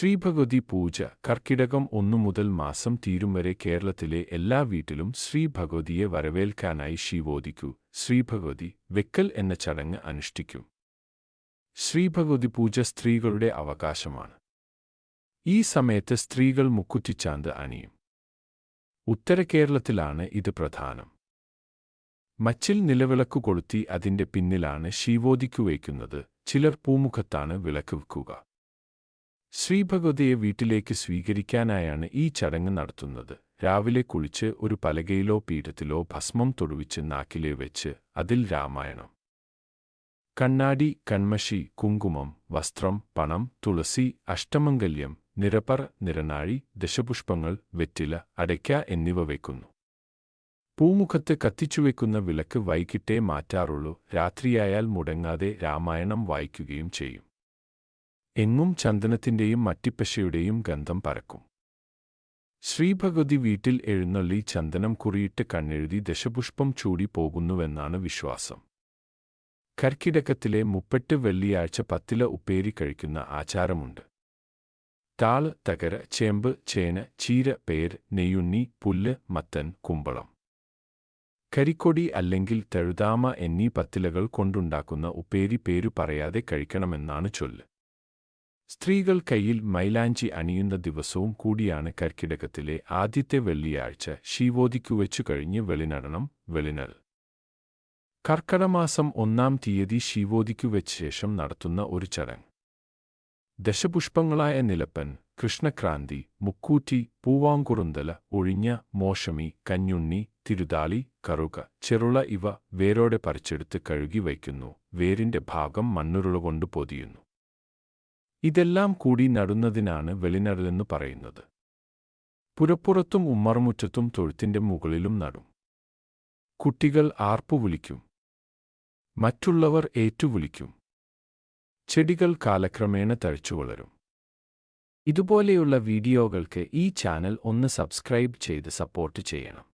ശ്രീഭഗവതി പൂജ കർക്കിടകം ഒന്നു മുതൽ മാസം തീരും വരെ കേരളത്തിലെ എല്ലാ വീട്ടിലും ശ്രീഭഗവതിയെ വരവേൽക്കാനായി ശിവോദിക്കൂ. ശ്രീഭഗവതി വെക്കൽ എന്ന ചടങ്ങ് അനുഷ്ഠിക്കും. ശ്രീഭഗവതി പൂജ സ്ത്രീകളുടെ അവകാശമാണ്. ഈ സമയത്ത് സ്ത്രീകൾ മുക്കുറ്റിച്ചാന്ത് അണിയും. ഉത്തര കേരളത്തിലാണ് ഇത് പ്രധാനം. മച്ചിൽ നിലവിളക്കു കൊളുത്തി അതിന്റെ പിന്നിലാണ് ശിവോദിക്കു വയ്ക്കുന്നത്. ചിലർ പൂമുഖത്താണ് വിളക്ക് വെക്കുക. ശ്രീഭഗവതിയെ വീട്ടിലേക്ക് സ്വീകരിക്കാനായാണ് ഈ ചടങ്ങ് നടത്തുന്നത്. രാവിലെ കുളിച്ച് ഒരു പലകയിലോ പീഠത്തിലോ ഭസ്മം തൊടുവിച്ച് നാക്കിലെ വെച്ച് അതിൽ രാമായണം. കണ്ണാടി കൺമഷി കുങ്കുമം വസ്ത്രം പണം തുളസി അഷ്ടമംഗല്യം നിരപ്പർ നിരനാഴി ദശപുഷ്പങ്ങൾ വെറ്റില അടയ്ക്ക എന്നിവ വയ്ക്കുന്നു പൂമുഖത്ത് കത്തിച്ചുവെക്കുന്ന വിളക്ക് വൈകിട്ടേ മാറ്റാറുള്ളൂ. രാത്രിയായാൽ മുടങ്ങാതെ രാമായണം വായിക്കുകയും ചെയ്യും. എങ്ങും ചന്ദനത്തിന്റെയും മറ്റിപ്പശയുടെയും ഗന്ധം പരക്കും. ശ്രീഭഗവതി വീട്ടിൽ എഴുന്നള്ളി ചന്ദനം കുറിയിട്ട് കണ്ണെഴുതി ദശപുഷ്പം ചൂടി പോകുന്നുവെന്നാണ് വിശ്വാസം. കർക്കിടകത്തിലെ മുപ്പെട്ട് വെള്ളിയാഴ്ച പത്തില ഉപ്പേരി കഴിക്കുന്ന ആചാരമുണ്ട്. താൾ തകര ചേമ്പ് ചേന ചീര പേർ നെയ്യുണ്ണി പുല്ല് മത്തൻ കുമ്പളം. കരിക്കൊടി അല്ലെങ്കിൽ തഴുതാമ എന്നീ പത്തിലകൾ കൊണ്ടുണ്ടാക്കുന്ന ഉപ്പേരി പേരു പറയാതെ കഴിക്കണമെന്നാണ് ചൊല്ല്. സ്ത്രീകൾ കയ്യിൽ മൈലാഞ്ചി അണിയുന്ന ദിവസവും കൂടിയാണ് കർക്കിടകത്തിലെ ആദ്യത്തെ വെള്ളിയാഴ്ച. ശിവോദിക്കുവച്ചു കഴിഞ്ഞ് വെളിനടണം വെളിനൽ. കർക്കടമാസം ഒന്നാം തീയതി ശിവോദിക്കുവച്ച ശേഷം നടത്തുന്ന ഒരു ചടങ്ങ്. ദശപുഷ്പങ്ങളായ നിലപ്പൻ കൃഷ്ണക്രാന്തി മുക്കൂറ്റി പൂവാങ്കുറുന്തല ഒഴിഞ്ഞ മോഷമി കഞ്ഞുണ്ണി തിരുതാളി കറുക ചെറുള ഇവ വേരോടെ പറിച്ചെടുത്ത് കഴുകി വയ്ക്കുന്നു. വേരിന്റെ ഭാഗം മണ്ണുരുളുകൊണ്ട് പൊതിയുന്നു. ഇതെല്ലാം കൂടി നടുന്നതിനാണ് വെളിനടലെന്നു പറയുന്നത്. പുരപ്പുറത്തും ഉമ്മർമുറ്റത്തും തൊഴുത്തിന്റെ മുകളിലും നടും. കുട്ടികൾ ആർപ്പുവിളിക്കും മറ്റുള്ളവർ ഏറ്റുവിളിക്കും. ചെടികൾ കാലക്രമേണ തഴച്ചു വളരും. ഇതുപോലെയുള്ള വീഡിയോകൾക്ക് ഈ ചാനൽ ഒന്ന് സബ്സ്ക്രൈബ് ചെയ്ത് സപ്പോർട്ട് ചെയ്യണം.